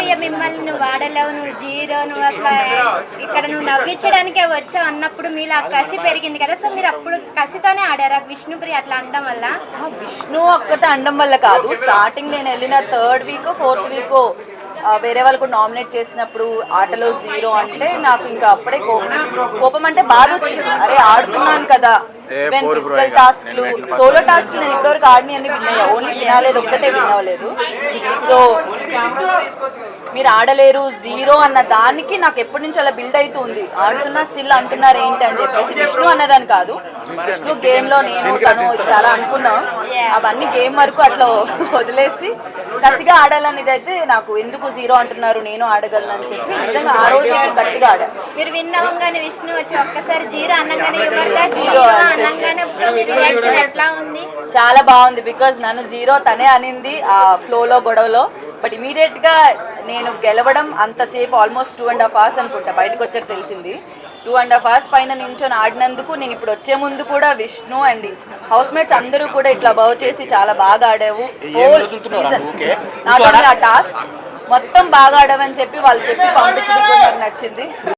విష్ణుప్రియ మిమ్మల్ని నువ్వు వాడలేవు నువ్వు జీరో నువ్వు అసలు ఇక్కడ నువ్వు నవ్వించడానికే వచ్చావు అన్నప్పుడు మీలో ఆ కసి పెరిగింది కదా. సో మీరు అప్పుడు కసితోనే ఆడారా? విష్ణుప్రియ అట్లా అనడం వల్ల? విష్ణు ఒక్కటే అనడం వల్ల కాదు. స్టార్టింగ్ నేను వెళ్ళిన థర్డ్ వీక్ ఫోర్త్ వీక్ వేరే వాళ్ళు కూడా నామినేట్ చేసినప్పుడు ఆటలో జీరో అంటే నాకు ఇంకా అప్పుడే కోపం. కోపం అంటే బాధ వచ్చింది. అరే ఆడుతున్నాను కదా. ఈవెన్ ఫిజికల్ టాస్క్లు సోలో టాస్క్ నేను ఇప్పటివరకు ఆడిని అన్ని విన్ అయ్యా ఓన్లీ వినాలేదు ఒక్కటే విన్ అవ్వలేదు సో మీరు ఆడలేరు జీరో అన్న దానికి నాకు ఎప్పటి నుంచి అలా బిల్డ్ అవుతుంది? ఆడుతున్నా స్టిల్ అంటున్నారు ఏంటి అని చెప్పేసి విష్ణు అన్నదాని కాదు. విష్ణు గేమ్లో నేను తను చాలా అనుకున్నాం. అవన్నీ గేమ్ వరకు అట్లా వదిలేసి కసిగా ఆడాలనేది అయితే నాకు ఎందుకు జీరో అంటున్నారు నేను ఆడగలను అని చెప్పి నిజంగా ఆ రోజు గట్టిగా ఆడా. మీరు విన్ అవ్వగానే విష్ణు వచ్చి ఒక్కసారి జీరో Zero జీరో చాలా బాగుంది బికాజ్ నన్ను జీరో తనే అనింది ఆ ఫ్లోలో గొడవలో. బట్ ఇమీడియట్గా నేను గెలవడం అంతసేపు almost two and half hours అనుకుంటా. బయటకు వచ్చాక తెలిసింది. టూ అండ్ హాఫ్ అవర్స్ పైన నించొని ఆడినందుకు నేను ఇప్పుడు వచ్చే ముందు కూడా విష్ణు అండ్ హౌస్ మేట్స్ అందరూ కూడా ఇట్లా బౌ చేసి చాలా బాగా ఆడావు. హోల్ సీజన్ ఓన్లీ ఆ టాస్క్ మొత్తం బాగా ఆడవని చెప్పి వాళ్ళు చెప్పి పంపించడం నాకు నచ్చింది.